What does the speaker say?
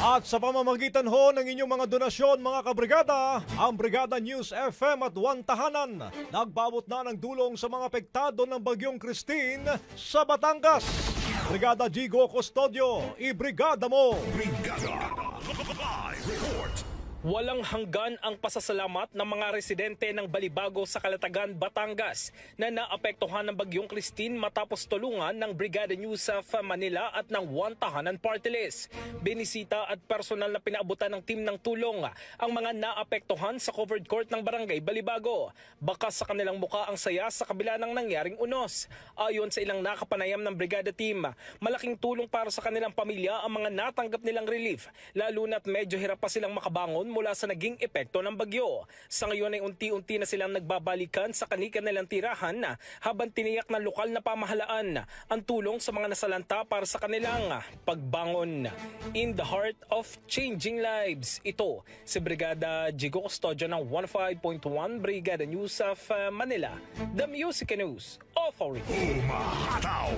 At sa pamamagitan ho ng inyong mga donasyon mga kabrigada, ang Brigada News FM at One Tahanan nagbabot na ng dulong sa mga apektado ng Bagyong Christine sa Batangas. Brigada Gigo Custodio, ibrigada mo! Brigada Walang hanggan ang pasasalamat ng mga residente ng Balibago sa Kalatagan, Batangas na naapektuhan ng Bagyong Christine matapos tulungan ng Brigada News of Manila at ng One Tahanan Party List. Binisita at personal na pinaabutan ng team ng tulong ang mga naapektuhan sa covered court ng Barangay Balibago. Baka sa kanilang muka ang saya sa kabila ng nangyaring unos. Ayon sa ilang nakapanayam ng Brigada Team, malaking tulong para sa kanilang pamilya ang mga natanggap nilang relief, lalo na't medyo hirap pa silang makabangon mula sa naging epekto ng bagyo. Sa ngayon ay unti-unti na silang nagbabalikan sa kanika nilang tirahan habang tiniyak ng lokal na pamahalaan ang tulong sa mga nasalanta para sa kanilang pagbangon. In the heart of changing lives, ito si Brigada Jigo Custodio ng 15.1 Brigada News of uh, Manila, the Music News Authority. Umahataw